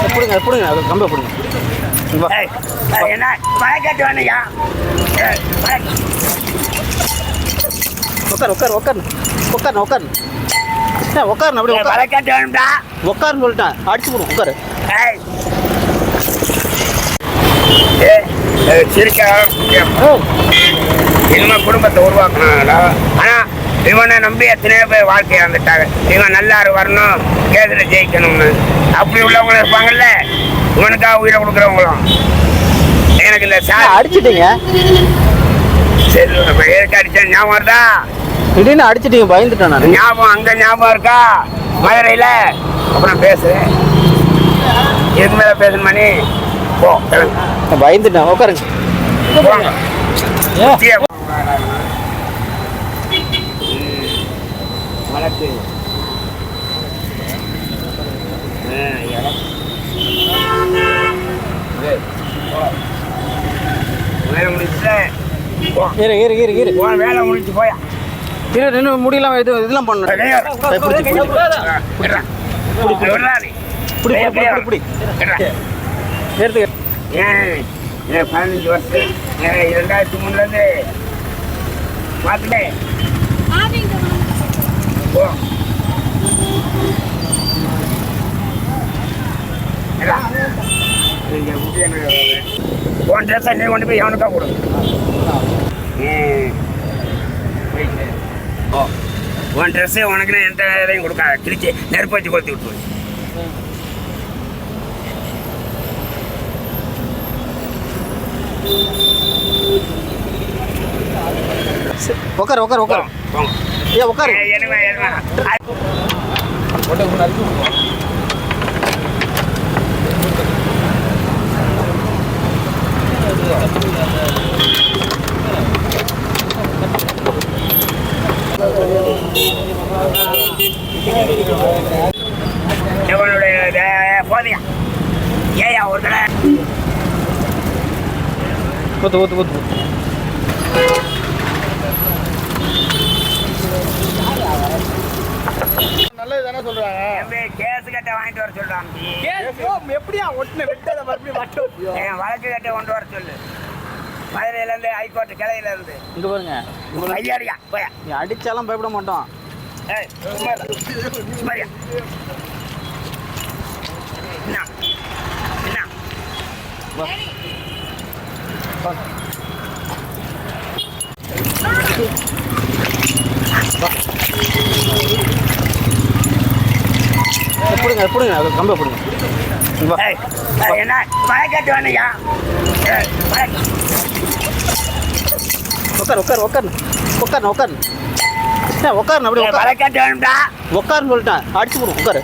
எப்படிங்க எப்படிங்க அது கம்பை எப்படிங்க என்ன? வழக்கட்டு வேணையா உட்காரு உட்காரு உட்காரு உட்காரு உட்காரு உட்காரு அப்படி உட்காரு வழக்கட்டு வேணும்டா. உட்காருன்னு சொல்லிட்டேன். அடிச்சு போடும் உட்காரு சிரிக்க இனிமே குடும்பத்தை உருவாக்கணும்டா. ஆனா இவனை நம்பி எத்தனையோ பேர் வாழ்க்கையை வந்துட்டாங்க இவன் நல்லாரு வரணும் கேதுல ஜெயிக்கணும்னு. அப்படி உள்ளவங்களும் இருப்பாங்கல்ல? இவனுக்காக உயிரை கொடுக்குறவங்களும். எனக்கு இந்த சார் அடிச்சிட்டீங்க? சரி ஏற்க அடிச்சேன் ஞாபகம் வருதா? திடீர்னு அடிச்சிட்டீங்க பயந்துட்டேன் நான். ஞாபகம் அங்க ஞாபகம் இருக்கா? மதுரையில? அப்புறம் பேசுறேன் இதுக்கு மேல பேசணுமா நீ போ. பயந்துட்டேன் உட்காருங்க. போங்க. வழக்கு. வேலை முடிச்சுல போ. இரு இரு இரு இரு. வேலை முடிச்சு போயா. இரு நின்று முடியலாம் இது இதெல்லாம் பண்ணணும் பதினஞ்சு வருஷம். ஏன் இரண்டாயிரத்தி மூணுலேருந்து பார்த்துட்டேன் போ ஏடா, இங்க முடி என்ன உன் ட்ரெஸ்ஸை நீ கொண்டு போய் எவனுக்கா கொடு ஓ உன் ட்ரெஸ்ஸு உனக்கு எந்த இதையும் கொடுக்காத கிழிச்சு நெருப்பு வச்சு கொளுத்தி விட்டு உட்காரு உட்காரு உட்காரு போங்க ஏன் உட்காரு. இவனுடைய போதியா. ஏயா ஒரு கடை ஊத்து ஊத்து ஊத்து. சொல்றாங்க. கேஸ் கட்டை வாங்கிட்டு வர சொல்றான் எப்படியா ஒட்டுன வெட்டத மறுபடியும் மாட்டோம் என் வழக்கு கட்டை கொண்டு வர சொல்லு. மதுரையில இருந்து ஹைகோர்ட் கிளையில இருந்து இங்க பாருங்க. ஐயாடியா? போயா. நீ அடிச்சாலும் பயப்பட மாட்டோம். என்ன? என்ன? எப்படிங்க எப்படிங்க அது கம்பை ஏய், என்ன? வழக்கட்டு வேணையா ஏய், வழக்கு. உட்காரு உட்காரு உட்காரு உட்காரு உட்காரு உட்காரு அப்படி உட்காரு வழக்கட்டு வேணும்டா. உட்காருன்னு சொல்லிட்டேன். அடிச்சு போடும் உட்காரு